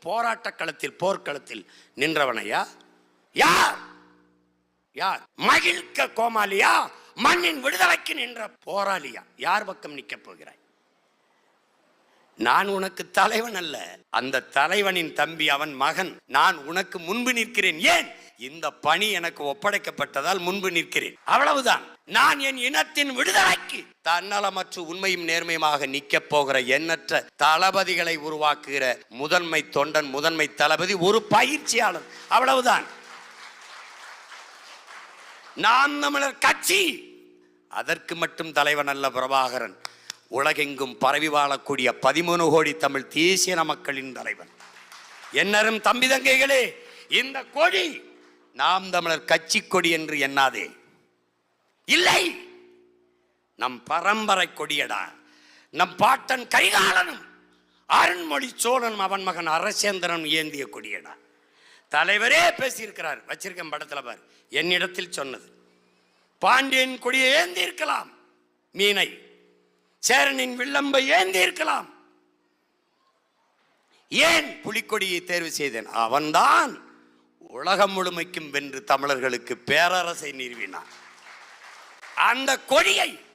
போராட்ட களத்தில் போர்க்களத்தில் நின்றவனையா? யார்? யார்? மகிழ்க்க கோமாளியா? மண்ணின் விடுதலைக்கு நின்ற போராளியா? யார் பக்கம் நிற்க போகிறாய்? நான் உனக்கு தலைவன் அல்ல. அந்த தலைவனின் தம்பி அவன் மகன். நான் உனக்கு முன்பு நிற்கிறேன். ஏன்? இந்த பணி எனக்கு ஒப்படைக்கப்பட்டதால் முன்பு நிற்கிறேன். அவ்வளவுதான். நான் என் இனத்தின் விடுதலைக்கு தன்னலமற்று உண்மையும் நேர்மையுமாக நிற்கப் போகிற எண்ணற்ற தளபதிகளை உருவாக்குகிற முதன்மை தொண்டன் முதன்மை தளபதி ஒரு பயிற்சியாளர். அவ்வளவுதான். நாம் தமிழர் கட்சி. அதற்கு மட்டும் தலைவன் அல்ல பிரபாகரன். உலகெங்கும் பரவி வாழக்கூடிய பதிமூணு கோடி தமிழ் தேசிய மக்களின் தலைவன். என்னரும் தம்பி தங்கைகளே இந்த கொடி நாம் தமிழர் கட்சி கொடி என்று எண்ணாதே. இல்லை. நம் பரம்பரை கொடியடா. நம் பாட்டன் கைகாலனும் அருண்மொழி சோழனும் அவன் மகன் அரசேந்திரனும் ஏந்திய கொடியடா. தலைவரே பேசியிருக்கிறார். வச்சிருக்கேன் படத்தில் பார். என்னிடத்தில் சொன்னது. பாண்டியன் கொடியை ஏந்தி இருக்கலாம் மீனை. சேரனின் வில்லம்பை ஏந்தி இருக்கலாம் ஏன் புலிக்கொடியை தேர்வு செய்தேன்? அவன்தான். உலகம் முழுமைக்கும் வென்று தமிழர்களுக்கு பேரரசை நிறுவினார் அந்த கொடியை